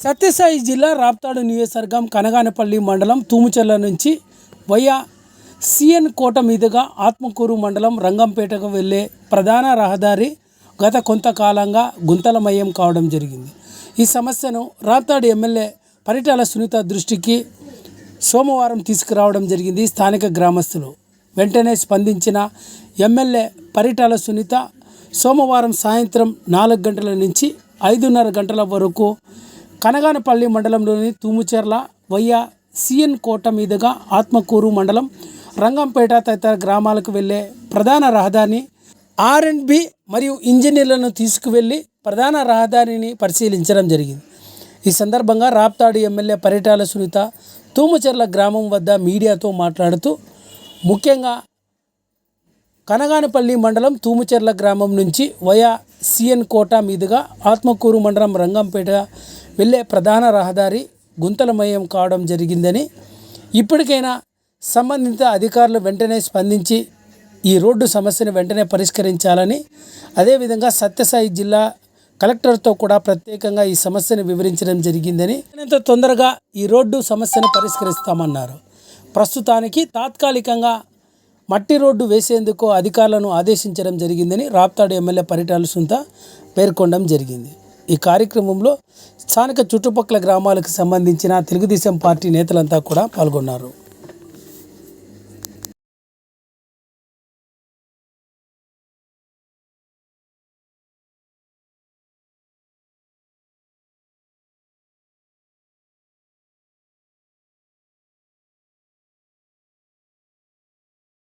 సత్యసాయి జిల్లా రాప్తాడు నియోజకవర్గం కనగానపల్లి మండలం తూముచెర్ల నుంచి వయా సిఎన్ కోట మీదుగా ఆత్మకూరు మండలం రంగంపేటకు వెళ్ళే ప్రధాన రహదారి గత కొంతకాలంగా గుంతలమయం కావడం జరిగింది. ఈ సమస్యను రాప్తాడు ఎమ్మెల్యే పరిటాల సునీత దృష్టికి సోమవారం తీసుకురావడం జరిగింది స్థానిక గ్రామస్తులు. వెంటనే స్పందించిన ఎమ్మెల్యే పరిటాల సునీత సోమవారం సాయంత్రం నాలుగు గంటల నుంచి ఐదున్నర గంటల వరకు కనగానపల్లి మండలంలోని తూముచెర్ల వయ్య సిఎన్ కోట మీదుగా ఆత్మకూరు మండలం రంగంపేట తదితర గ్రామాలకు వెళ్ళే ప్రధాన రహదారిని ఆర్ అండ్ బి మరియు ఇంజనీర్లను తీసుకువెళ్ళి ప్రధాన రహదారిని పరిశీలించడం జరిగింది. ఈ సందర్భంగా రాప్తాడు ఎమ్మెల్యే పరిటాల సునీత తూముచెర్ల గ్రామం వద్ద మీడియాతో మాట్లాడుతూ ముఖ్యంగా కనగానపల్లి మండలం తూముచెర్ల గ్రామం నుంచి వయా సిఎన్ కోట మీదుగా ఆత్మకూరు మండలం రంగంపేట వెళ్ళే ప్రధాన రహదారి గుంతలమయం కావడం జరిగిందని ఇప్పటికైనా సంబంధిత అధికారులు వెంటనే స్పందించి ఈ రోడ్డు సమస్యను వెంటనే పరిష్కరించాలని అదేవిధంగా సత్యసాయి జిల్లా కలెక్టర్తో కూడా ప్రత్యేకంగా ఈ సమస్యను వివరించడం జరిగిందని ఎంత తొందరగా ఈ రోడ్డు సమస్యను పరిష్కరిస్తామన్నారు. ప్రస్తుతానికి తాత్కాలికంగా మట్టి రోడ్డు వేసేందుకు అధికారులను ఆదేశించడం జరిగిందని రాప్తాడు ఎమ్మెల్యే పరిటాల సుంత పేర్కొనడం జరిగింది. ఈ కార్యక్రమంలో స్థానిక చుట్టుపక్కల గ్రామాలకు సంబంధించిన తెలుగుదేశం పార్టీ నేతలంతా కూడా పాల్గొన్నారు.